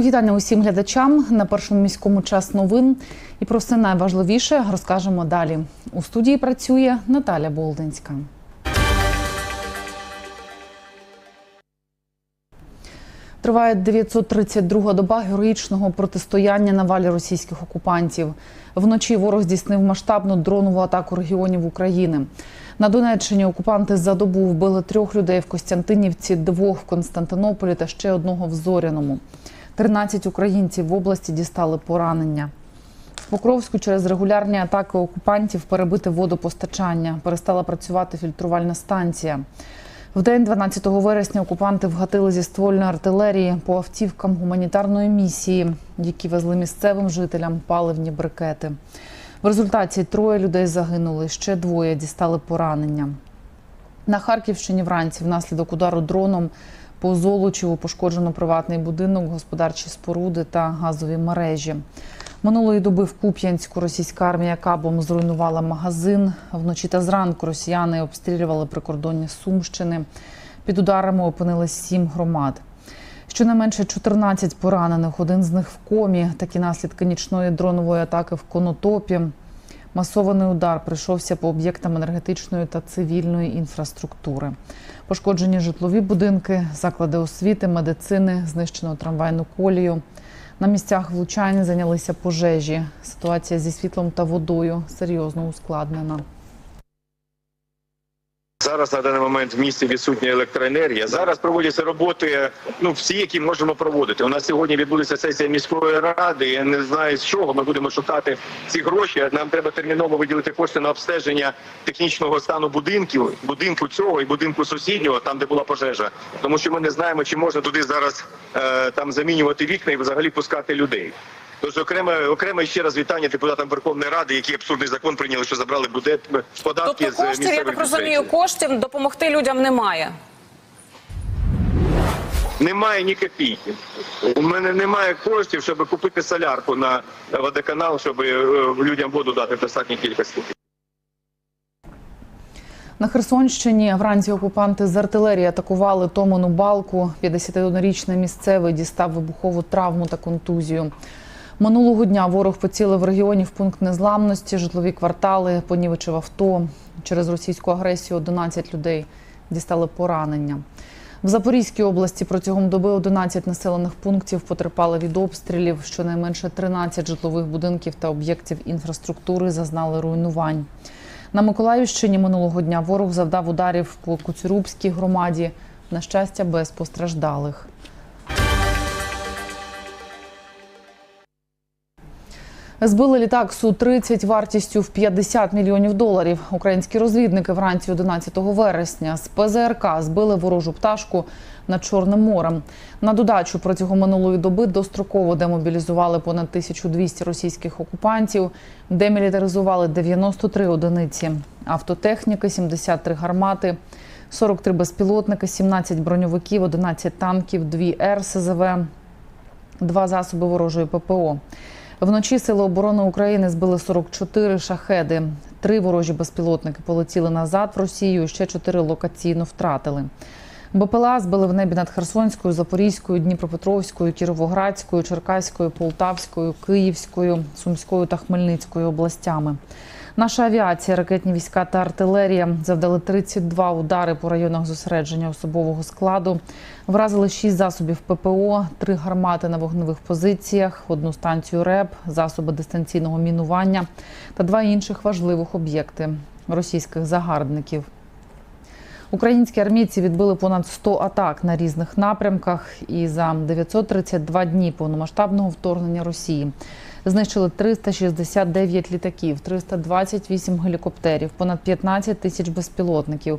Вітання усім глядачам на першому міському час новин. І про все найважливіше розкажемо далі. У студії працює Наталя Болдинська. Триває 932 доба героїчного протистояння навалі російських окупантів. Вночі ворог здійснив масштабну дронову атаку регіонів України. На Донеччині окупанти за добу вбили трьох людей в Костянтинівці, двох в Константинополі та ще одного в Зоряному. 13 українців в області дістали поранення. В Покровську через регулярні атаки окупантів перебите водопостачання. Перестала працювати фільтрувальна станція. В день 12 вересня окупанти вгатили зі ствольної артилерії по автівкам гуманітарної місії, які везли місцевим жителям паливні брикети. В результаті троє людей загинули, ще двоє дістали поранення. На Харківщині вранці внаслідок удару дроном по Золочеву пошкоджено приватний будинок, господарчі споруди та газові мережі. Минулої доби в Куп'янську російська армія кабом зруйнувала магазин. Вночі та зранку росіяни обстрілювали прикордоння Сумщини. Під ударами опинились сім громад. Щонайменше 14 поранених, один з них в комі. Такі наслідки нічної дронової атаки в Конотопі. Масований удар прийшовся по об'єктам енергетичної та цивільної інфраструктури. Пошкоджені житлові будинки, заклади освіти, медицини, знищено трамвайну колію. На місцях влучань зайнялися пожежі. Ситуація зі світлом та водою серйозно ускладнена. Зараз на даний момент в місті відсутня електроенергія. Зараз проводяться роботи, ну всі, які можемо проводити. У нас сьогодні відбудеться сесія міської ради. Я не знаю з чого ми будемо шукати ці гроші. Нам треба терміново виділити кошти на обстеження технічного стану будинків, будинку цього і будинку сусіднього, там де була пожежа. Тому що ми не знаємо, чи можна туди зараз е, там замінювати вікна і взагалі пускати людей. Тож окреме окреме ще раз вітання депутатам Верховної Ради, які абсурдний закон прийняли, що забрали буде податки Тобто з коштів, я так розумію, коштів допомогти людям немає. Немає ні копійки. У мене немає коштів, щоб купити солярку на водоканал, щоб е, людям воду дати в достатній кількості. На Херсонщині вранці окупанти з артилерії атакували Томану Балку. 51-річний місцевий дістав вибухову травму та контузію. Минулого дня ворог поцілив в регіоні в пункт незламності, житлові квартали, понівечив авто. Через російську агресію 11 людей дістали поранення. В Запорізькій області протягом доби 11 населених пунктів потерпали від обстрілів. Щонайменше 13 житлових будинків та об'єктів інфраструктури зазнали руйнувань. На Миколаївщині минулого дня ворог завдав ударів по Куцюрубській громаді. На щастя, без постраждалих. Збили літак Су-30 вартістю в 50 мільйонів доларів. Українські розвідники вранці 11 вересня з ПЗРК збили ворожу пташку над Чорним морем. На додачу протягом минулої доби достроково демобілізували понад 1200 російських окупантів, демілітаризували 93 одиниці автотехніки, 73 гармати, 43 безпілотники, 17 броньовиків, 11 танків, 2 РСЗВ, два засоби ворожої ППО. Вночі Сили оборони України збили 44 шахеди. Три ворожі безпілотники полетіли назад в Росію. Ще чотири локаційно втратили. БПЛА збили в небі над Херсонською, Запорізькою, Дніпропетровською, Кіровоградською, Черкаською, Полтавською, Київською, Сумською та Хмельницькою областями. Наша авіація, ракетні війська та артилерія завдали 32 удари по районах зосередження особового складу. Вразили 6 засобів ППО, 3 гармати на вогневих позиціях, одну станцію РЕБ, засоби дистанційного мінування та два інших важливих об'єкти російських загарбників. Українські армійці відбили понад 100 атак на різних напрямках і за 932 дні повномасштабного вторгнення Росії знищили 369 літаків, 328 гелікоптерів, понад 15 тисяч безпілотників,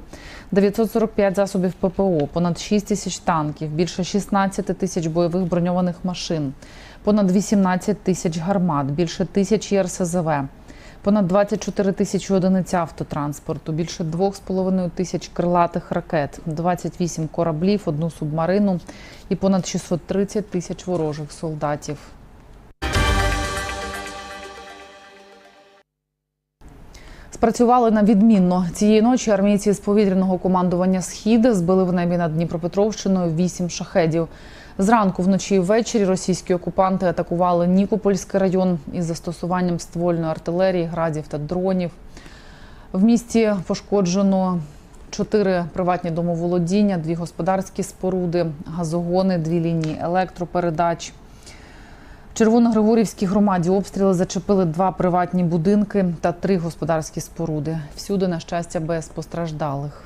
945 засобів ППО, понад 6 тисяч танків, більше 16 тисяч бойових броньованих машин, понад 18 тисяч гармат, більше тисячі РСЗВ. Понад 24 тисячі одиниць автотранспорту, більше 2,5 тисяч крилатих ракет, 28 кораблів, одну субмарину і понад 630 тисяч ворожих солдатів. Спрацювали на відмінно цієї ночі. Армійці з повітряного командування Схід збили в небі над Дніпропетровщиною вісім шахедів. Зранку, вночі і ввечері російські окупанти атакували Нікопольський район із застосуванням ствольної артилерії, градів та дронів. В місті пошкоджено чотири приватні домоволодіння, дві господарські споруди, газогони, дві лінії електропередач. В Червоногригорівській громаді обстріли зачепили два приватні будинки та три господарські споруди. Всюди, на щастя, без постраждалих.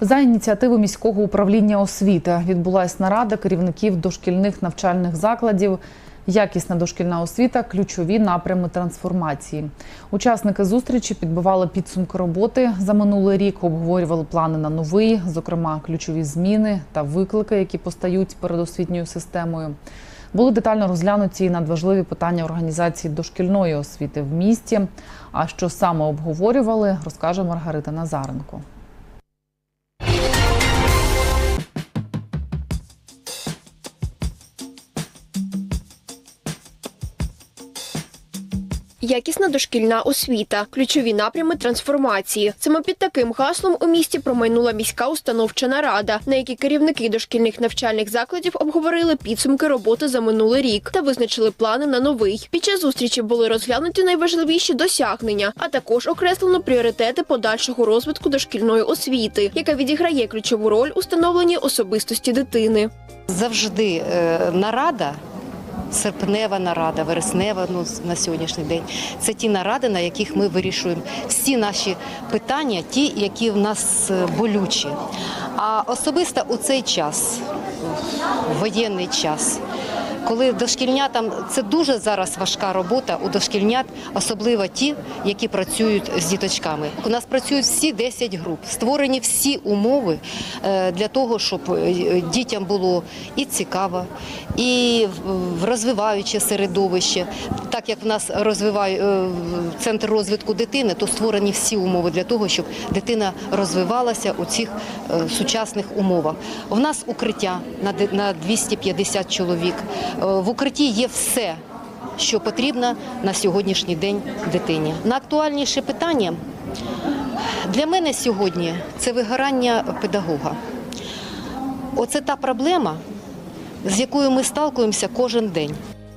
За ініціативи міського управління освіти відбулась нарада керівників дошкільних навчальних закладів. Якісна дошкільна освіта ключові напрями трансформації. Учасники зустрічі підбивали підсумки роботи за минулий рік, обговорювали плани на новий, зокрема ключові зміни та виклики, які постають перед освітньою системою. Були детально розглянуті і надважливі питання організації дошкільної освіти в місті. А що саме обговорювали, розкаже Маргарита Назаренко. Якісна дошкільна освіта, ключові напрями трансформації. Саме під таким гаслом у місті промайнула міська установча нарада, на якій керівники дошкільних навчальних закладів обговорили підсумки роботи за минулий рік та визначили плани на новий. Під час зустрічі були розглянуті найважливіші досягнення, а також окреслено пріоритети подальшого розвитку дошкільної освіти, яка відіграє ключову роль у становленні особистості дитини. завжди е, нарада. Серпнева нарада, вереснева ну, на сьогоднішній день. Це ті наради, на яких ми вирішуємо всі наші питання, ті, які в нас е, болючі. А особисто у цей час, воєнний час, коли дошкільнятам це дуже зараз важка робота у дошкільнят, особливо ті, які працюють з діточками. У нас працюють всі 10 груп, створені всі умови е, для того, щоб е, дітям було і цікаво, і розвиваюче середовище. Так як в нас розвиває е, центр розвитку дитини, то створені всі умови для того, щоб дитина розвивалася у цих сучасних умовах. В нас укриття на 250 чоловік. В укритті є все, що потрібно на сьогоднішній день дитині. Найактуальніше питання для мене сьогодні це вигорання педагога. Оце та проблема, з якою ми сталкуємося кожен день.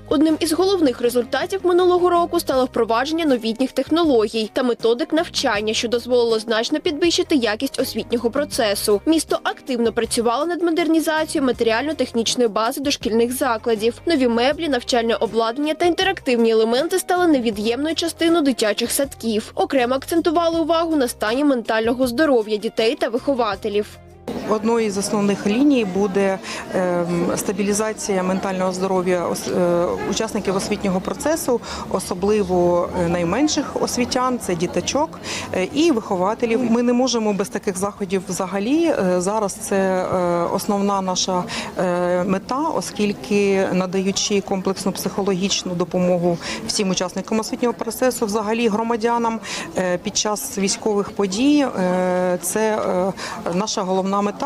Одним із головних результатів минулого року стало впровадження новітніх технологій та методик навчання, що дозволило значно підвищити якість освітнього процесу. Місто активно працювало над модернізацією матеріально-технічної бази дошкільних закладів. Нові меблі, навчальне обладнання та інтерактивні елементи стали невід'ємною частиною дитячих садків. Окремо акцентували увагу на стані ментального здоров'я дітей та вихователів. Одною з основних ліній буде ем, стабілізація ментального здоров'я е, учасників освітнього процесу, особливо е, найменших освітян, це діточок е, і вихователів. Ми не можемо без таких заходів взагалі. Зараз це основна наша мета, оскільки надаючи комплексну психологічну допомогу всім учасникам освітнього процесу, взагалі громадянам під час військових подій, це наша головна мета.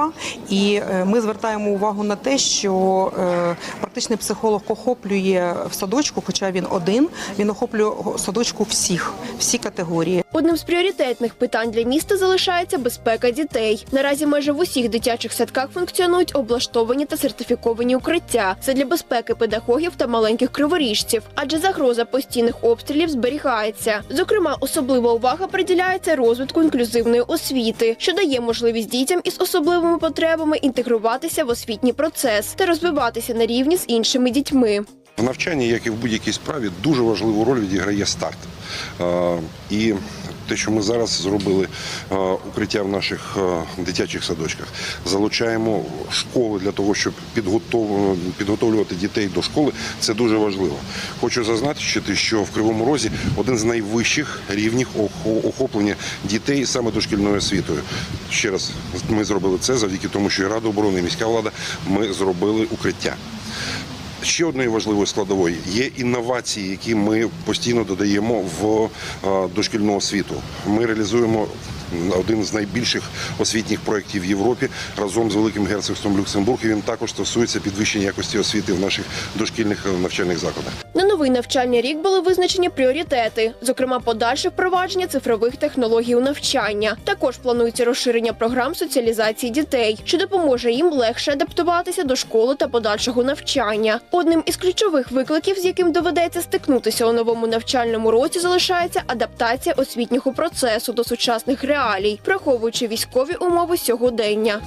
І е, ми звертаємо увагу на те, що е, практичний психолог охоплює в садочку, хоча він один, він охоплює садочку всіх, всі категорії. Одним з пріоритетних питань для міста залишається безпека дітей. Наразі майже в усіх дитячих садках функціонують облаштовані та сертифіковані укриття. Це для безпеки педагогів та маленьких криворіжців, адже загроза постійних обстрілів зберігається. Зокрема, особлива увага приділяється розвитку інклюзивної освіти, що дає можливість дітям із особливими потребами інтегруватися в освітній процес та розвиватися на рівні з іншими дітьми. В навчанні, як і в будь-якій справі, дуже важливу роль відіграє старт. Е, І те, що ми зараз зробили е, укриття в наших е, дитячих садочках, залучаємо школи для того, щоб підготовлювати дітей до школи, це дуже важливо. Хочу зазначити, що в Кривому Розі один з найвищих рівнів охоплення дітей саме дошкільною освітою. Ще раз ми зробили це завдяки тому, що і Рада оборони, і міська влада ми зробили укриття. Ще одною важливою складовою є інновації, які ми постійно додаємо в е, дошкільну освіту. Ми реалізуємо один з найбільших освітніх проєктів в Європі разом з Великим герцогством Люксембург. І він також стосується підвищення якості освіти в наших дошкільних е, навчальних закладах. На новий навчальний рік були визначені пріоритети, зокрема подальше впровадження цифрових технологій у навчання. Також планується розширення програм соціалізації дітей, що допоможе їм легше адаптуватися до школи та подальшого навчання. Одним із ключових викликів, з яким доведеться стикнутися у новому навчальному році, залишається адаптація освітнього процесу до сучасних реалій, враховуючи військові умови сьогодення.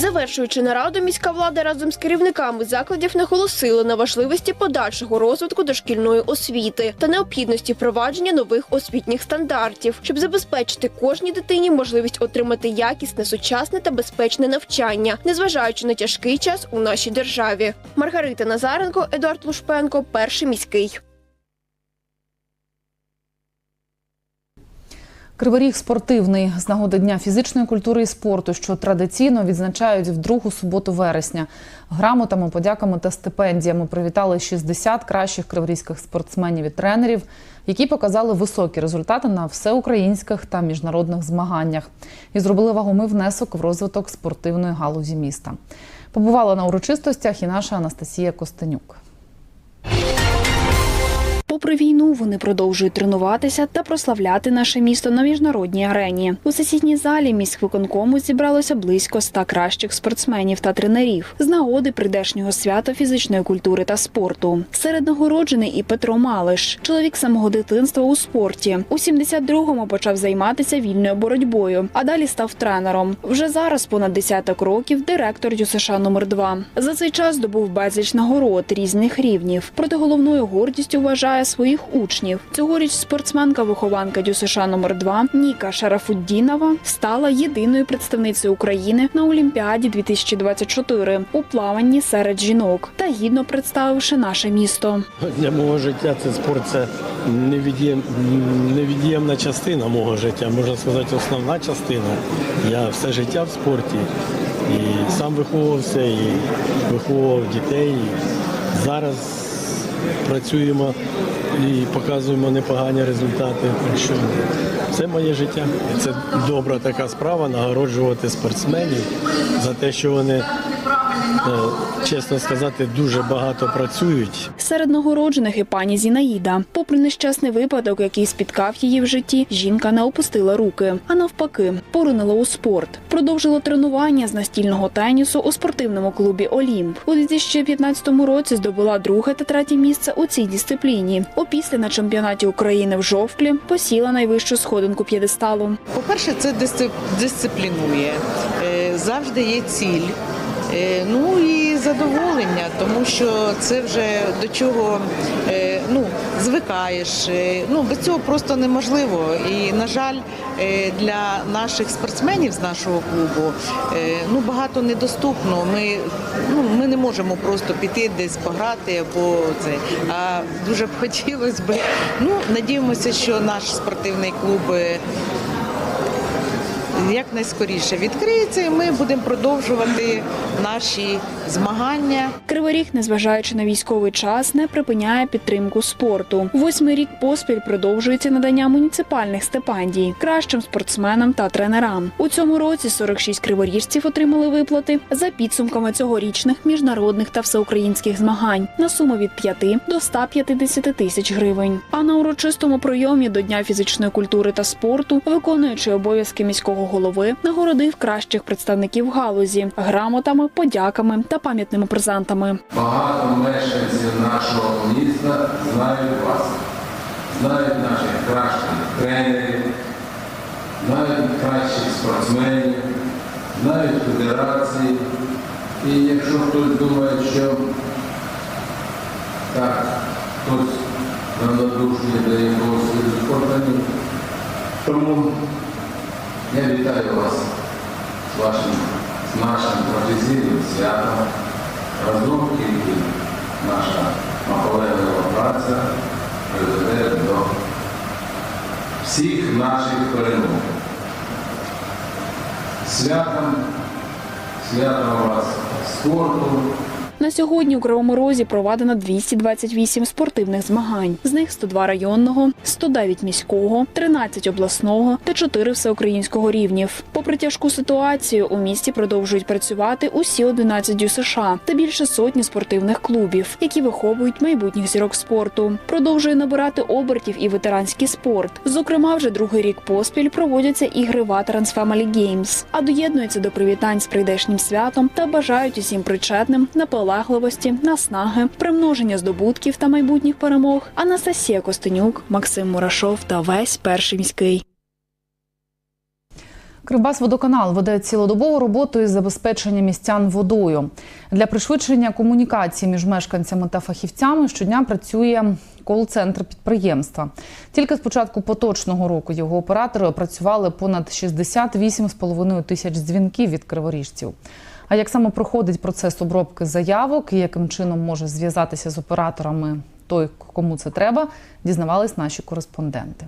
Завершуючи нараду, міська влада разом з керівниками закладів наголосили на важливості подальшого розвитку дошкільної освіти та необхідності впровадження нових освітніх стандартів, щоб забезпечити кожній дитині можливість отримати якісне, сучасне та безпечне навчання, незважаючи на тяжкий час у нашій державі. Маргарита Назаренко, Едуард Лушпенко, перший міський. Кривий Ріг спортивний з нагоди Дня фізичної культури і спорту, що традиційно відзначають в другу суботу вересня. Грамотами, подяками та стипендіями привітали 60 кращих криворізьких спортсменів і тренерів, які показали високі результати на всеукраїнських та міжнародних змаганнях і зробили вагомий внесок в розвиток спортивної галузі міста. Побувала на урочистостях і наша Анастасія Костенюк. Попри війну, вони продовжують тренуватися та прославляти наше місто на міжнародній арені. У сесійній залі міськвиконкому зібралося близько ста кращих спортсменів та тренерів з нагоди прийдешнього свята фізичної культури та спорту. Серед нагороджений і Петро Малиш, чоловік самого дитинства у спорті. У 72-му почав займатися вільною боротьбою, а далі став тренером. Вже зараз понад десяток років директор ЮСШ номер 2 За цей час здобув безліч нагород різних рівнів. Проте головною гордістю вважає своїх учнів. Цьогоріч спортсменка-вихованка ДЮСШ номер 2 Ніка Шарафуддінова стала єдиною представницею України на Олімпіаді 2024 у плаванні серед жінок та гідно представивши наше місто. Для мого життя це спорт це невід'ємна частина мого життя, можна сказати, основна частина. Я все життя в спорті і сам виховувався, і виховував дітей. І зараз працюємо і показуємо непогані результати. Так що це моє життя. Це добра така справа нагороджувати спортсменів за те, що вони, чесно сказати, дуже багато працюють. Серед нагороджених і пані Зінаїда. Попри нещасний випадок, який спіткав її в житті, жінка не опустила руки, а навпаки, поринила у спорт. Продовжила тренування з настільного тенісу у спортивному клубі Олімп. У 2015 році здобула друге та третє місце у цій дисципліні. Опісля на чемпіонаті України в жовтлі посіла найвищу сходинку п'єдесталу. По-перше, це дисцип- дисциплінує. Е, Завжди є ціль. Е, Ну і задоволення, тому що це вже до чого е, ну, звикаєш. Е, Ну, без цього просто неможливо. І, на жаль, для наших спортсменів з нашого клубу ну, багато недоступно. Ми, ну, ми не можемо просто піти десь пограти або це. А дуже б хотілося б. Ну, надіємося, що наш спортивний клуб. е, якнайскоріше відкриється, і ми будемо продовжувати наші змагання. Кривий Ріг, незважаючи на військовий час, не припиняє підтримку спорту. Восьмий рік поспіль продовжується надання муніципальних стипендій кращим спортсменам та тренерам. У цьому році 46 криворіжців отримали виплати за підсумками цьогорічних міжнародних та всеукраїнських змагань на суму від 5 до 150 тисяч гривень. А на урочистому прийомі до Дня фізичної культури та спорту, виконуючи обов'язки міського голови, нагородив кращих представників галузі грамотами, подяками та пам'ятними презентами. Багато мешканців нашого міста знають вас, знають наших кращих тренерів, знають кращих спортсменів, знають федерації. І якщо хтось думає, що так, хтось равнодушний до якогось спорту, тому я вітаю вас з вашим, з нашим професійним святом. Разом тільки наша наполеглива праця приведе до всіх наших перемог. Святом, святом вас спорту. На сьогодні у Кривому Розі проведено 228 спортивних змагань. З них 102 районного, 109 міського, 13 обласного та 4 всеукраїнського рівнів. Попри тяжку ситуацію, у місті продовжують працювати усі 11 ДЮСШ та більше сотні спортивних клубів, які виховують майбутніх зірок спорту. Продовжує набирати обертів і ветеранський спорт. Зокрема, вже другий рік поспіль проводяться ігри Veterans Family Games, а доєднуються до привітань з прийдешнім святом та бажають усім причетним наполегливості, наснаги, примноження здобутків та майбутніх перемог. Анастасія Костенюк, Максим Мурашов та весь перший міський. Кривбасводоканал веде цілодобову роботу із забезпечення містян водою. Для пришвидшення комунікації між мешканцями та фахівцями щодня працює кол-центр підприємства. Тільки з початку поточного року його оператори опрацювали понад 68,5 тисяч дзвінків від криворіжців. А як саме проходить процес обробки заявок і яким чином може зв'язатися з операторами той, кому це треба, дізнавались наші кореспонденти.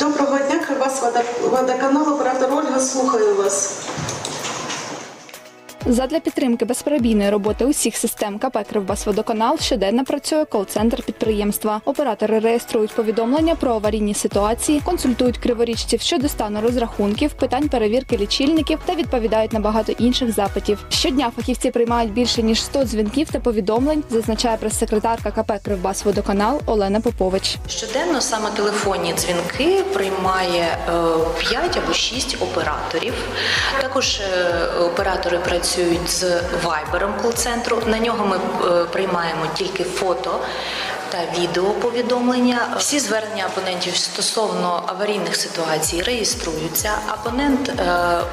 Доброго дня, Кривбас водоканал, оператор Ольга, слухаю вас. Задля підтримки безперебійної роботи усіх систем КП «Кривбасводоканал» щоденно працює кол-центр підприємства. Оператори реєструють повідомлення про аварійні ситуації, консультують криворічців щодо стану розрахунків, питань перевірки лічильників та відповідають на багато інших запитів. Щодня фахівці приймають більше ніж 100 дзвінків та повідомлень, зазначає прес-секретарка КП «Кривбасводоканал» Олена Попович. Щоденно саме телефонні дзвінки приймає 5 або 6 операторів. Також е, оператори працюють з вайбером кол-центру. На нього ми е, приймаємо тільки фото. Та відеоповідомлення. Всі звернення абонентів стосовно аварійних ситуацій реєструються. Абонент е,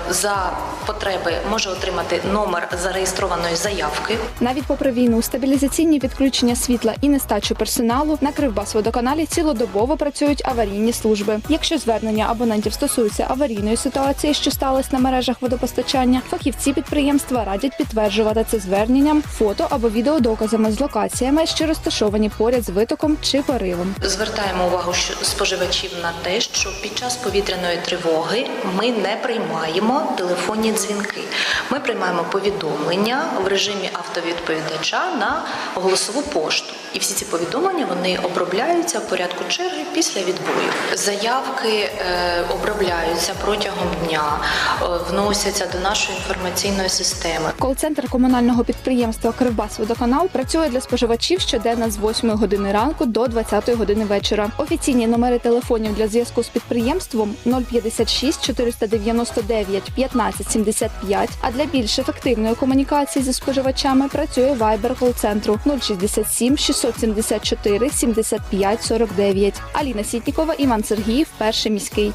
за потреби може отримати номер зареєстрованої заявки. Навіть попри війну, стабілізаційні відключення світла і нестачу персоналу на Кривбасводоканалі цілодобово працюють аварійні служби. Якщо звернення абонентів стосуються аварійної ситуації, що сталося на мережах водопостачання, фахівці підприємства радять підтверджувати це зверненням фото або відеодоказами з локаціями, що розташовані поряд з витоком чи поривом. Звертаємо увагу споживачів на те, що під час повітряної тривоги ми не приймаємо телефонні дзвінки. Ми приймаємо повідомлення в режимі автовідповідача на голосову пошту. І всі ці повідомлення вони обробляються в порядку черги після відбою. Заявки е, обробляються протягом дня, е, вносяться до нашої інформаційної системи. Кол-центр комунального підприємства Кривбасводоканал працює для споживачів щоденно з 8 години ранку до 20 години вечора. Офіційні номери телефонів для зв'язку з підприємством 056 499 15 75, А для більш ефективної комунікації зі споживачами працює Viber кол-центру 067 674 75 49. Аліна Сітнікова, Іван Сергіїв, перший міський.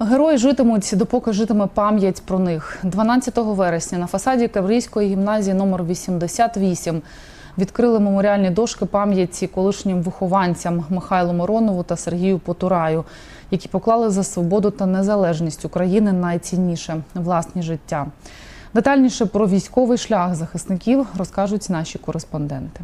Герої житимуть, допоки житиме пам'ять про них. 12 вересня на фасаді Каврійської гімназії номер 88 відкрили меморіальні дошки пам'яті колишнім вихованцям Михайлу Миронову та Сергію Потураю, які поклали за свободу та незалежність України найцінніше власні життя. Детальніше про військовий шлях захисників розкажуть наші кореспонденти.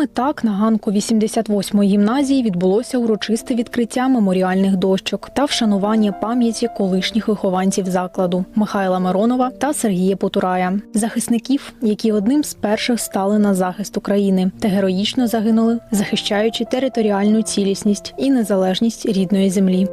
Саме так на ганку 88-ї гімназії відбулося урочисте відкриття меморіальних дощок та вшанування пам'яті колишніх вихованців закладу Михайла Миронова та Сергія Потурая, захисників, які одним з перших стали на захист України та героїчно загинули, захищаючи територіальну цілісність і незалежність рідної землі.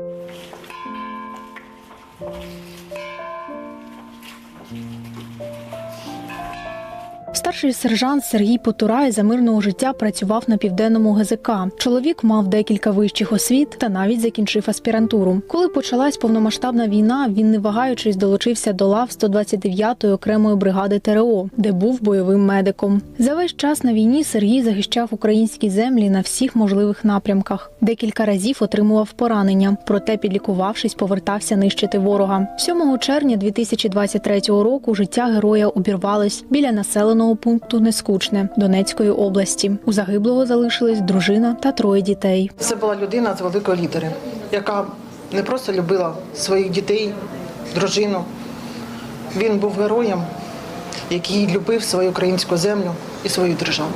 Старший сержант Сергій Потурай за мирного життя працював на південному ГЗК. Чоловік мав декілька вищих освіт та навіть закінчив аспірантуру. Коли почалась повномасштабна війна, він не вагаючись долучився до лав 129-ї окремої бригади ТРО, де був бойовим медиком. За весь час на війні Сергій захищав українські землі на всіх можливих напрямках. Декілька разів отримував поранення, проте, підлікувавшись, повертався нищити ворога. 7 червня 2023 року життя героя обірвалось біля населеного пункту Нескучне Донецької області. У загиблого залишились дружина та троє дітей. Це була людина з великої літери, яка не просто любила своїх дітей, дружину. Він був героєм, який любив свою українську землю і свою державу.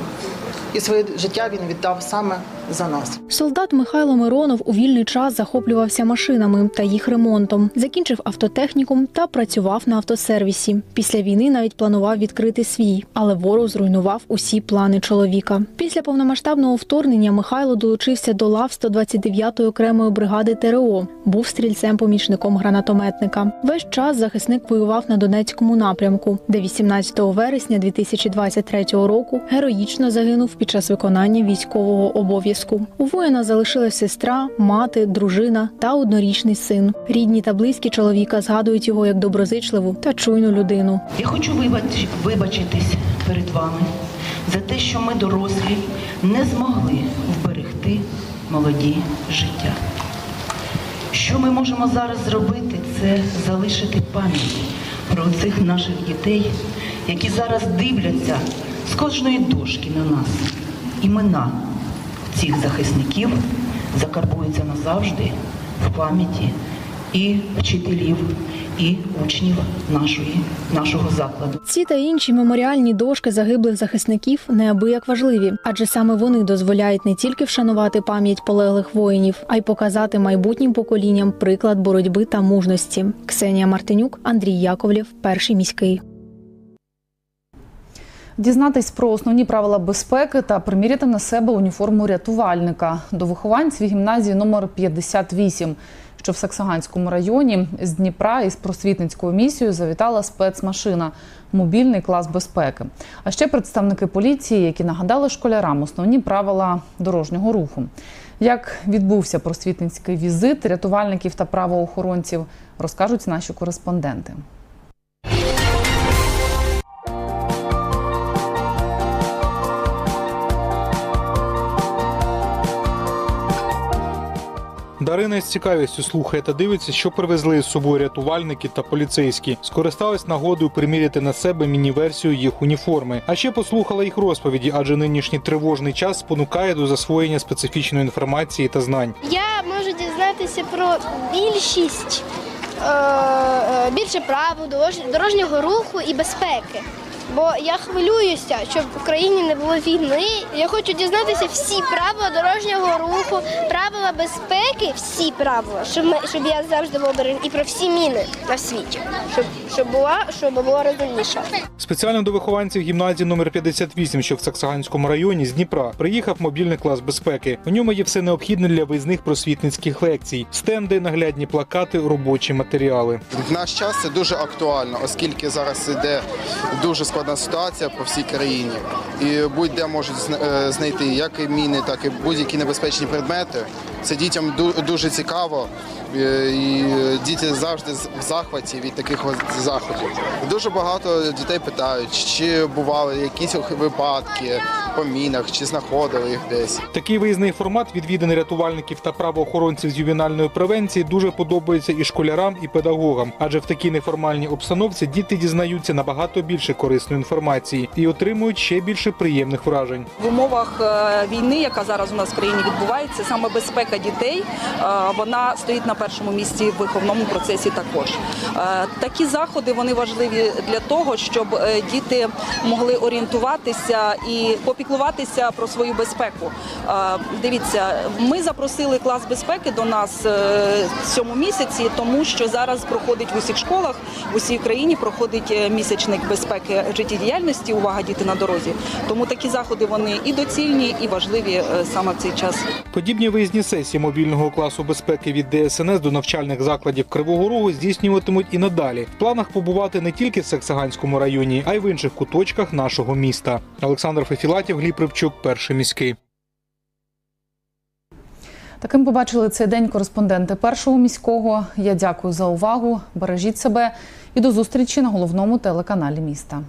І своє життя він віддав саме за нас. Солдат Михайло Миронов у вільний час захоплювався машинами та їх ремонтом, закінчив автотехнікум та працював на автосервісі. Після війни навіть планував відкрити свій, але ворог зруйнував усі плани чоловіка. Після повномасштабного вторгнення Михайло долучився до лав 129-ї окремої бригади ТРО. Був стрільцем-помічником гранатометника. Весь час захисник воював на Донецькому напрямку, де 18 вересня 2023 року героїчно загинув під час виконання військового обов'язку. У воїна залишилась сестра, мати, дружина та однорічний син. Рідні та близькі чоловіка згадують його як доброзичливу та чуйну людину. Я хочу вибач- вибачитись перед вами за те, що ми дорослі не змогли вберегти молоді життя. Що ми можемо зараз зробити, це залишити пам'ять про цих наших дітей, які зараз дивляться з кожної дошки на нас. Імена цих захисників закарбуються назавжди в пам'яті і вчителів, і учнів нашої, нашого закладу. Ці та інші меморіальні дошки загиблих захисників неабияк важливі, адже саме вони дозволяють не тільки вшанувати пам'ять полеглих воїнів, а й показати майбутнім поколінням приклад боротьби та мужності. Ксенія Мартинюк, Андрій Яковлєв, перший міський. Дізнатись про основні правила безпеки та приміряти на себе уніформу рятувальника до вихованців гімназії номер 58, що в Саксаганському районі з Дніпра із просвітницькою місією завітала спецмашина мобільний клас безпеки. А ще представники поліції, які нагадали школярам основні правила дорожнього руху. Як відбувся просвітницький візит рятувальників та правоохоронців, розкажуть наші кореспонденти. Дарина з цікавістю слухає та дивиться, що привезли з собою рятувальники та поліцейські. Скористалась нагодою приміряти на себе міні-версію їх уніформи. А ще послухала їх розповіді, адже нинішній тривожний час спонукає до засвоєння специфічної інформації та знань. Я можу дізнатися про більшість е, е, більше правил дорожнього руху і безпеки. Бо я хвилююся, щоб в Україні не було війни. Я хочу дізнатися всі правила дорожнього руху, правила безпеки, всі правила, щоб ми, щоб я завжди був обережний. і про всі міни на світі, щоб, щоб була, щоб було розумніше. Спеціально до вихованців гімназії номер 58, що в Саксаганському районі з Дніпра, приїхав мобільний клас безпеки. У ньому є все необхідне для виїзних просвітницьких лекцій: стенди, наглядні плакати, робочі матеріали. В наш час це дуже актуально, оскільки зараз іде дуже складна ситуація по всій країні, і будь-де можуть е, знайти як і міни, так і будь-які небезпечні предмети. Це дітям дуже цікаво, е, і діти завжди з- в захваті від таких заходів. Дуже багато дітей питають, чи бували якісь випадки по мінах, чи знаходили їх десь. Такий виїзний формат відвідини рятувальників та правоохоронців з ювенальної превенції дуже подобається і школярам, і педагогам, адже в такій неформальній обстановці діти дізнаються набагато більше корисної інформації і отримують ще більше приємних вражень. В умовах е, війни, яка зараз у нас в країні відбувається, саме безпека дітей е, вона стоїть на першому місці в виховному процесі. Також Е, такі заходи вони важливі для того, щоб е, діти могли орієнтуватися і попіклуватися про свою безпеку. Дивіться, ми запросили клас безпеки до нас е, в цьому місяці, тому що зараз проходить в усіх школах в усій країні проходить е, місячник безпеки життєдіяльності. Увага діти на дорозі. Тому такі заходи вони і доцільні, і важливі саме в цей час. Подібні виїзні сесії мобільного класу безпеки від ДСНС до навчальних закладів Кривого Рогу здійснюватимуть і надалі. В планах побувати не тільки в Саксаганському районі, а й в інших куточках нашого міста. Олександр Фефілатів, Гліб Рибчук, перший міський. Таким побачили цей день кореспонденти першого міського. Я дякую за увагу. Бережіть себе і до зустрічі на головному телеканалі міста.